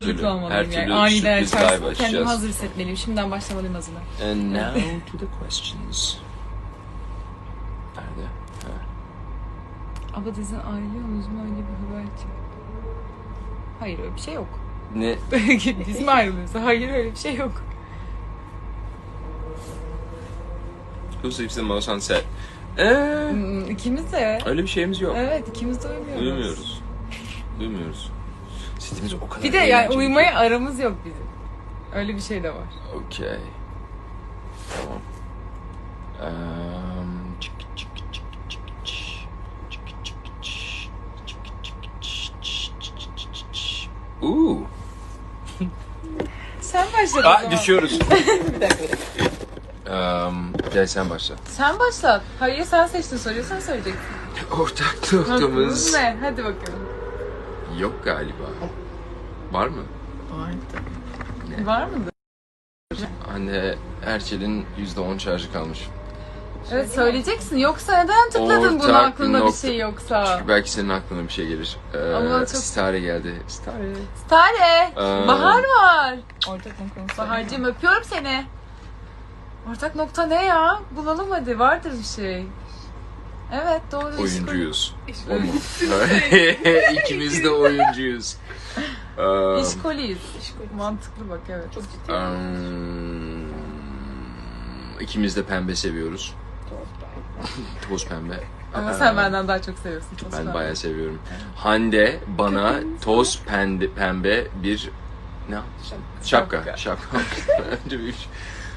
Türlü, her yani. türlü Aniden sürprizle açarsın. Kendimi başlayacağız. hazır hissetmeliyim. Şimdiden başlamalıyım hazırlığa. And now to the questions. Nerede? Ha. Abla diziden ayrılıyor musunuz mu? Öyle bir haber çıktı. Hayır öyle bir şey yok. Ne? Dizi mi ayrılıyoruz? Hayır öyle bir şey yok. Who sleeps the most on set? Ee, Hmm, İkimiz de. öyle bir şeyimiz yok. Evet ikimiz de uyumuyoruz. Duymuyoruz. Duymuyoruz. Setimiz o kadar Bir de yani eğlenceli uyumaya aramız yok bizim. Öyle bir şey de var. Okey. Tamam. Um, çık, çık, çık, çık, çık, çık. Çık, çık, çık, çık, çık, çık, çık, çık, çık, çık. Ooh. Sen başla. Aa, düşüyoruz. bir dakika. bir dakika. Um, gel sen başla. Sen başlat. Hayır sen seçtin soruyu sen söyleyeceksin. Ortak Hakkımız noktamız ne? Hadi bakalım. Yok galiba. Var mı? Var mıdır? Anne Erçel'in %10 şarjı kalmış. Evet söyleyeceksin. Yoksa neden tıkladın bunu Ortak aklında bir nokta- şey yoksa? Çünkü belki senin aklına bir şey gelir. Ee, Ama çok- Stare geldi. Stare. Stare. Ee, Bahar var. Ortak noktamız. Bahar'cığım öpüyorum seni. Ortak nokta ne ya? Bulalım hadi. Vardır bir şey. Evet doğru. Oyuncuyuz. O mu? İkimiz de oyuncuyuz. Ee, İşkoliyiz. Mantıklı bak evet. Çok ciddi. um, ikimiz de pembe seviyoruz. Toz pembe. Ama Ee, sen benden daha çok seviyorsun. Ben bayağı seviyorum. Hande bana toz pembe, pembe bir ne? Şapka. Şapka. Şapka.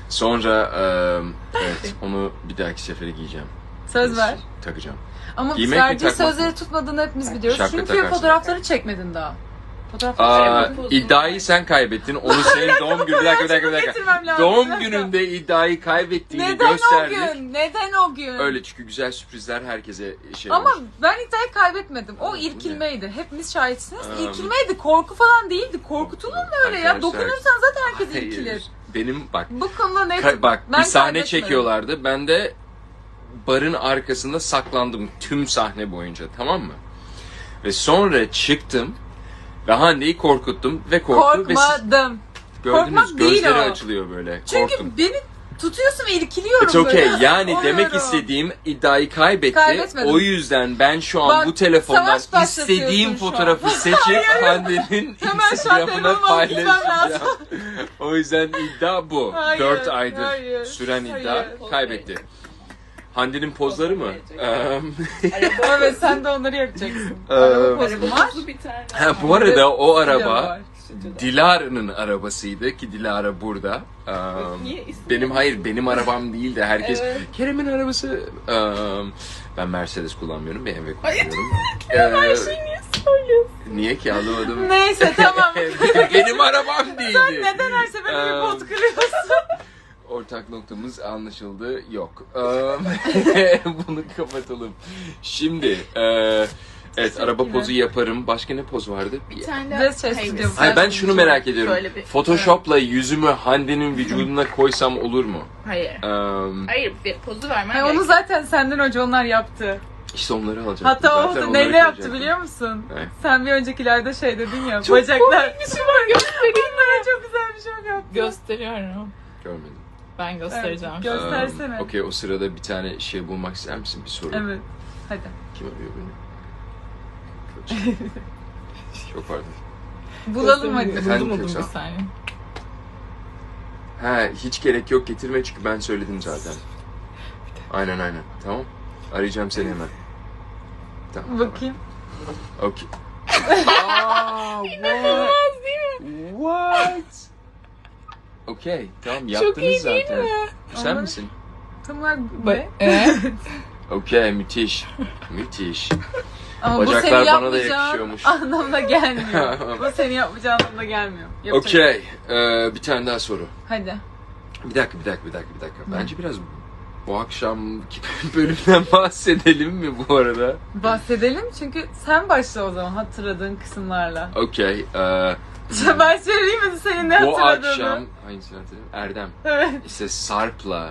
Sonra eee, evet onu bir dahaki sefere giyeceğim. Söz ver. Takacağım. Ama Giymek mi, verdiği takmak mı? sözleri tutmadığını hepimiz biliyoruz. Şapka Çünkü takarsın. fotoğrafları çekmedin daha. Fotoğrafları Aa, çekmedin. iddiayı sen kaybettin. Onu senin doğum günü. Bir dakika bir dakika bir dakika. Getirmem lazım. Bir Doğum dakika. gününde iddiayı kaybettiğini Neden gösterdik. o gün? Neden o gün? Öyle çünkü güzel sürprizler herkese şey Ama olur. ben iddiayı kaybetmedim. O ne? irkilmeydi. Hepimiz şahitsiniz. Um, İrkilmeydi. Korku falan değildi. Korkutulur mu öyle ya? Arkadaşlar- Dokunursan zaten herkes Hayır. irkilir. Benim bak Bu konuda net. Ka- bak Ben bir sahne kaybetmedim. çekiyorlardı. Ben de barın arkasında saklandım tüm sahne boyunca tamam mı? Ve sonra çıktım ve Hande'yi korkuttum ve korktu ve siz Korkmadım. gördünüz korkmak değil gözleri o. açılıyor böyle. Çünkü Korktum. beni tutuyorsun ve irkiliyorum It's okay. böyle. Yani demek Oluyorum. istediğim iddiayı kaybetti. Kaybetmedim. O yüzden ben şu an Bak, bu telefondan savaş başlatıyorsun istediğim şu an. fotoğrafı seçip Hande'nin Hemen an Instagram'ına paylaşacağım. lazım. o yüzden iddia bu. Hayır, 4 aydır hayır, süren iddia hayır. kaybetti. Hande'nin pozları mı? Evet sen de onları yapacaksın. Araba pozum var. Tuzlu bir tane. ha, bu arada o araba. Dilara'nın arabasıydı ki Dilara burada. Niye isim? benim hayır benim arabam değil de herkes Evet. Kerem'in arabası. Eee, ben Mercedes kullanmıyorum BMW kullanıyorum. Her Eee, şeyi niye söylüyorsun? niye ki anlamadım. Neyse tamam. benim arabam değildi. Neden her seferinde Ee, bir pot kırıyorsun? Ortak noktamız anlaşıldı. Yok. Eee, Bunu kapatalım. Şimdi eee, evet araba pozu yaparım. Başka ne poz vardı? Bir tane Hayır. Hayır ben şunu merak ediyorum. Şöyle bir- Photoshop'la yüzümü Hande'nin vücuduna koysam olur mu? Hayır. Eee Hayır bir pozu vermen Hayır, onu zaten senden önce onlar yaptı. işte onları alacağım. Hatta o neyle yaptı biliyor musun? Ne? Sen bir öncekilerde şey dedin ya. Çok bacaklar. komik bir şey var göstereyim Onlara çok güzel bir şey yaptı. Gösteriyorum. Görmedim. Ben göstereceğim. Evet, gö- Göstersene. Eee, Okey o sırada bir tane şey bulmak ister misin? Bir soru. Evet. Hadi. Kim arıyor beni? Çok pardon. Bulalım hadi. Efendim Buldum bir saniye. Ha hiç gerek yok getirme çünkü ben söyledim zaten. Aynen aynen. Tamam. Arayacağım seni hemen. Tamam. Bakayım. tamam. Okey. Aa, what? What? Okey. Tamam yaptınız Çok iyi zaten. değil mi? Sen Ama- misin? Tam olarak Ba- ne? Evet. Okey müthiş. Müthiş. Ama bu Bacaklar seni bana da yapmayacağın yakışıyormuş. anlamına gelmiyor. bu seni yapmayacağın anlamına gelmiyor. Yapacak. Okey. Ee, bir tane daha soru. Hadi. Bir dakika bir dakika bir dakika bir dakika. Bence biraz bu akşamki bölümden bahsedelim mi bu arada? Bahsedelim çünkü sen başla o zaman hatırladığın kısımlarla. Okey. ee, ben söyleyeyim mi senin ne bu hatırladığını? akşam hangisini hatırlıyorum? Erdem. Evet. İşte Sarp'la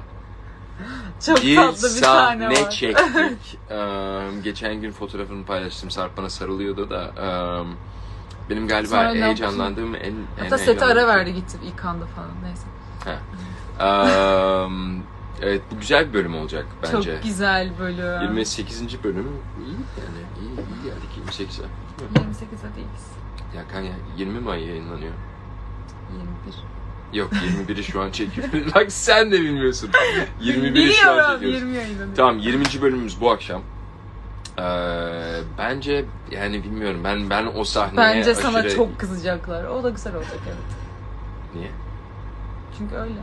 Çok bir tatlı bir sahne sahne var. çektik. Ee, geçen gün fotoğrafını paylaştım. Sarp bana sarılıyordu da. ee, Benim galiba Sonra ne heyecanlandığım en, en Hatta sete ara heyecanlandığım verdi gitti ilk anda falan neyse. Eee, evet bu güzel bir bölüm olacak bence. Çok güzel bölüm. 28. bölüm iyi yani iyi iyi geldik 28'e. 28'e değiliz. Ya kanka 20 May yayınlanıyor. 21. Yok 21'i şu an çekiyoruz. Bak sen de bilmiyorsun. 21'i şu an Biliyorum çekiyoruz. 20 yayınlanıyor. Tamam 20. bölümümüz bu akşam. Ee, bence yani bilmiyorum ben ben o sahneye Bence sana aşırı... çok kızacaklar. O da güzel olacak evet. Niye? Çünkü öyle.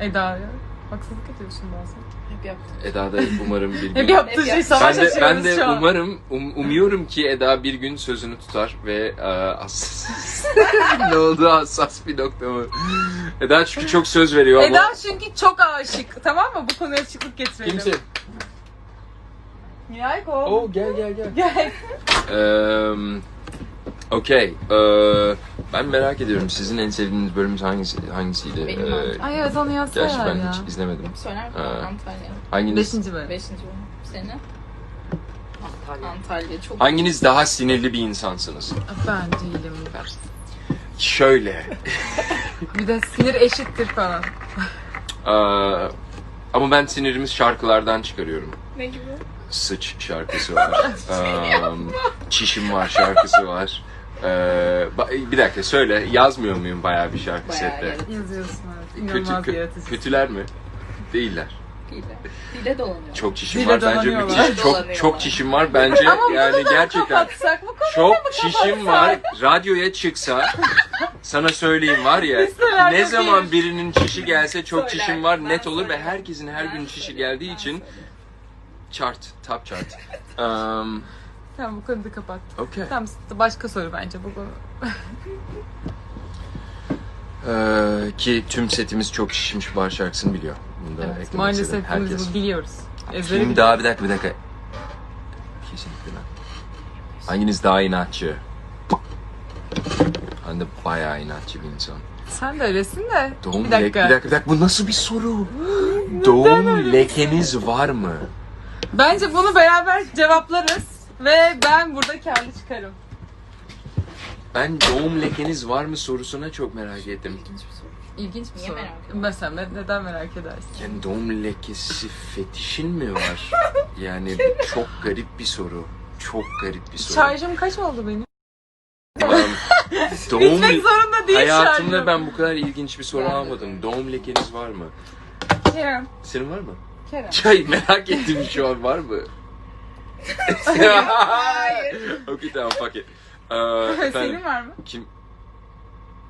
Eda'ya haksızlık ediyorsun bazen. Hep yaptım. Eda da umarım bir gün... Hep yaptığı şey sana ben de, ben şaşırıyoruz de şu an. umarım, um- umuyorum ki Eda bir gün sözünü tutar ve e, hassas... ne oldu hassas bir nokta mı? Eda çünkü çok söz veriyor ama... Eda çünkü çok aşık. Tamam mı? Bu konuya açıklık getirelim. Kimse... Yayko. Oo gel gel gel. Gel. Eee Okey. Eee, ben merak ediyorum sizin en sevdiğiniz bölümümüz hangisi hangisiydi? Benim Eee, Antalya. Ay evet onu yazsana gerçi ben ya. hiç izlemedim. Söyler misin. Antalya? Hanginiz Beşinci bölüm. Beşinci bölüm. Seni? Antalya çok hanginiz daha sinirli bir insansınız? Ben değilim. Şöyle. Bir de sinir eşittir falan. Eee, ama ben sinirimi şarkılardan çıkarıyorum. Ne gibi? Sıç şarkısı var. Eee, çişim var şarkısı var. Eee, ba- bir dakika söyle yazmıyor muyum bayağı bir şarkı Bayağı sette? yaratıcı. Yazıyorsun evet. Kötü, İnanılmaz kö- yaratıcı. kötüler mi? Değiller. Dile. Dile dolanıyor. Çok çişim Dile var bence müthiş. Çok çok çişim var bence yani gerçekten. kapatsak Çok çişim var. Radyoya çıksa sana söyleyeyim var ya Listeler ne zaman iyi. birinin çişi gelse çok Söyler. çişim var net olur ve söylerim. herkesin her Ben gün çişi geldiği Ben için chart, top chart. Um, Tamam bu konuyu da kapat. okay. Tamam başka soru bence bu konu. Ee, ki tüm setimiz çok şişmiş bar şarkısını biliyor. Bunu da Evet, eklemek maalesef hepimiz Herkes. bunu biliyoruz. Ezbere Kim daha bir dakika bir dakika. Kesinlikle ben. Hanginiz daha inatçı? Hande bayağı inatçı bir insan. Sen de öylesin de. Doğum bir dakika. bir dakika bir dakika bu nasıl bir soru? Doğum lekeniz var mı? Bence bunu beraber cevaplarız. Ve ben burada karlı çıkarım. Ben doğum lekeniz var mı sorusuna çok merak ettim. İlginç bir soru. İlginç bir Niye soru. merak ediyorsun? Mesela ne- neden merak edersin? Yani doğum lekesi fetişin mi var? Yani çok garip bir soru. Çok garip bir soru. Şarjım kaç oldu benim? Um, doğum Bitmek zorunda değil Hayatımda şarjım. ben bu kadar ilginç bir soru Ben almadım. Doğum lekeniz var mı? Kerem. Senin var mı? Kerem. Çay merak ettim şu an var mı? Hayır. Okey tamam fuck it. Ee, efendim, Senin var mı? kim?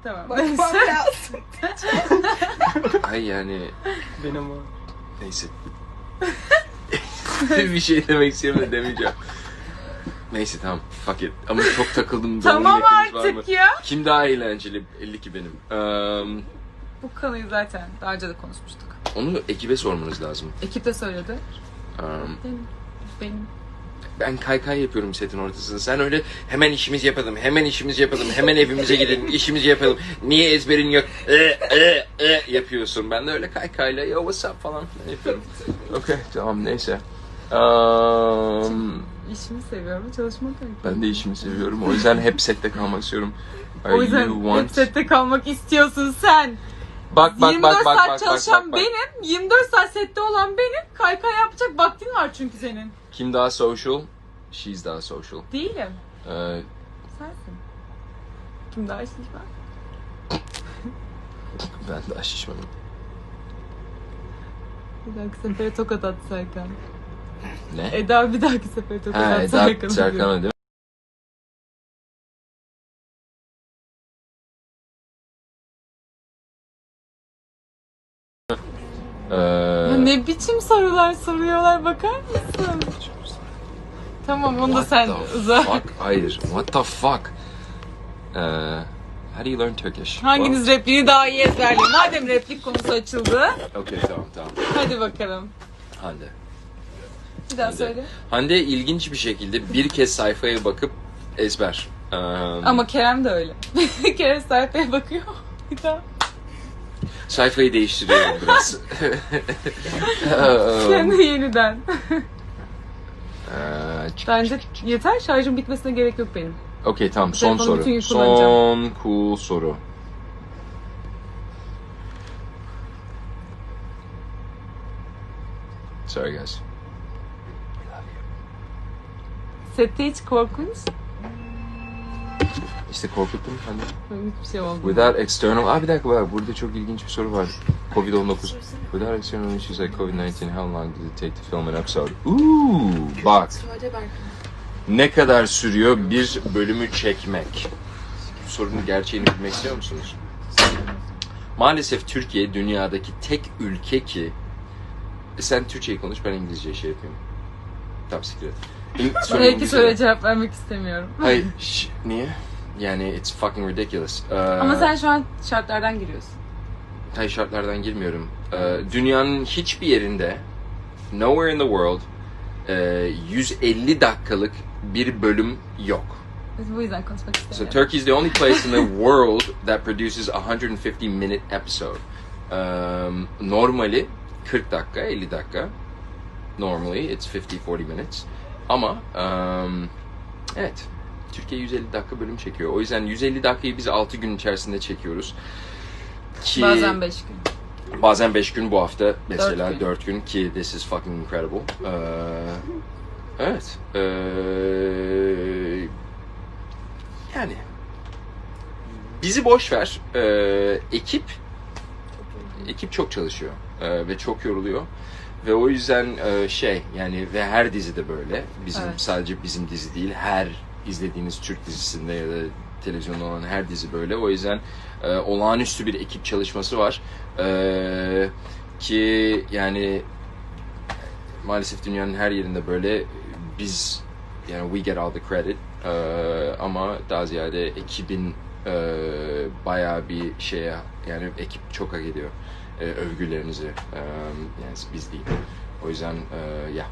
Tamam. Bakmam lazım. Ay yani Benim o. neyse. bir şey demek istiyorum da demeyeceğim. Neyse tamam fuck it. Ama çok takıldım. tamam lekeniz var mı? artık ya. Kim daha eğlenceli? 52 benim. Ee, Bu konuyu zaten daha önce de konuşmuştuk. onu ekibe sormanız lazım. Ekip de söyledi. Ee, Benim. Benim. Ben kaykay yapıyorum setin ortasında. Sen öyle hemen işimizi yapalım, hemen işimizi yapalım, hemen evimize gidelim, işimizi yapalım. Niye ezberin yok? E, e, e yapıyorsun. Ben de öyle kaykayla yo what's up falan yapıyorum. Okey tamam neyse. Um, İşimi seviyorum. Çalışmak öyle. ben de işimi seviyorum. O yüzden hep sette kalmak istiyorum. Are O yüzden you hep want... sette kalmak istiyorsun sen. Bak bak 24 bak bak saat bak bak çalışan bak. bak. benim, 24 saat sette olan benim. Kaykay yapacak vaktin var çünkü senin. Kim daha social? She's daha social. Değilim. Ee, Sensin. Kim daha işsiz ben? ben daha şişmanım. Bir dahaki sefere tokat at Serkan. Ne? Eda bir dahaki sefere tokat Ha, at Eda Serkan'a. Serkan'a değil mi? Ne biçim sorular soruyorlar bakar mısın? Tamam onu da what sen the uza. fuck? Hayır. What the fuck? Ee, how do you learn Turkish? Hanginiz repliğini daha iyi ezberliyor? Madem replik konusu açıldı. Well, okay, tamam tamam. Hadi bakalım. Hande. Bir daha söyle. Hande ilginç bir şekilde bir kez sayfaya bakıp ezber. Ee, Ama Kerem de öyle. Bir kere sayfaya bakıyor. Bir daha. Sayfayı değiştiriyorum biraz. Ee, Kendi yeniden. ee, Bence yeter şarjım bitmesine gerek yok benim. Okey tamam son Telefonu soru. gün kullanacağım. Son cool soru. Sorry guys. Sette hiç korkunç. İşte korkuttum hani. Hiçbir şey oldu. Without external... Aa bir dakika bak burada çok ilginç bir soru var. Covid-19. Without external issues like COVID-19, how long did it take to film an episode? Ooh, bak. Ne kadar sürüyor bir bölümü çekmek? Sorunun gerçeğini bilmek istiyor musunuz? Maalesef Türkiye dünyadaki tek ülke ki E sen Türkçeyi konuş ben İngilizce şey yapayım. Tamam siktir et. Belki İngilizce. soruya cevap vermek istemiyorum. Hayır, şş, niye? Yani it's fucking ridiculous. Ee, Ama sen şu an şartlardan giriyorsun. Tay şartlardan girmiyorum. Ee, dünyanın hiçbir yerinde, nowhere in the world, e, 150 dakikalık bir bölüm yok. Biz bu yüzden konuşmak So istemiyorum. Turkey is the only place in the world that produces a 150 minute episode. Um, normali 40 dakika, 50 dakika. Normally it's 50-40 minutes. Ama um, evet, Türkiye 150 dakika bölüm çekiyor. O yüzden 150 dakikayı biz 6 gün içerisinde çekiyoruz. Ki Bazen 5 gün. Bazen 5 gün bu hafta mesela gün. 4 gün. ki this is fucking incredible. Ee, evet. Ee, yani bizi boş ver. Ee, ekip ekip çok çalışıyor Ee, ve çok yoruluyor. Ve o yüzden e, şey yani ve her dizide böyle. Bizim Evet. sadece bizim dizi değil her izlediğiniz Türk dizisinde ya da televizyonda olan her dizi böyle. O yüzden e, olağanüstü bir ekip çalışması var. Ee, ki yani maalesef dünyanın her yerinde böyle biz yani we get all the credit Ee, ama daha ziyade ekibin e, bayağı bir şeye yani ekip çok hak ediyor e, övgülerinizi Ee, yani biz değil o yüzden e, ya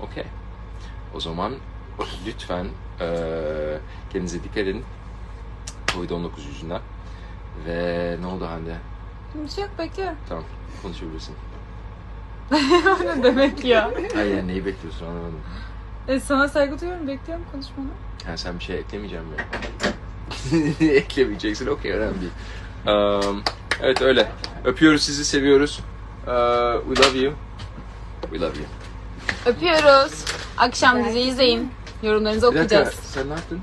okey o zaman lütfen e, kendinize dikkat edin Covid-19 yüzünden ve ne oldu Hande? Bir şey yok bekliyorum. Tamam konuşabilirsin. Ne demek ya? Hayır yani neyi bekliyorsun anlamadım. E, sana saygı duyuyorum bekliyorum konuşmanı. Ha, sen bir şey eklemeyeceğim mi? Eklemeyeceksin okey önemli değil. Um, evet öyle. Öpüyoruz sizi seviyoruz. Uh, we love you. We love you. Öpüyoruz. Akşam dizi izleyin. Yorumlarınızı Bir dakika okuyacağız. sen ne yaptın?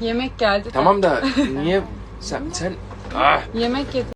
Yemek geldi. Tamam da niye sen sen ah Yemek yedim.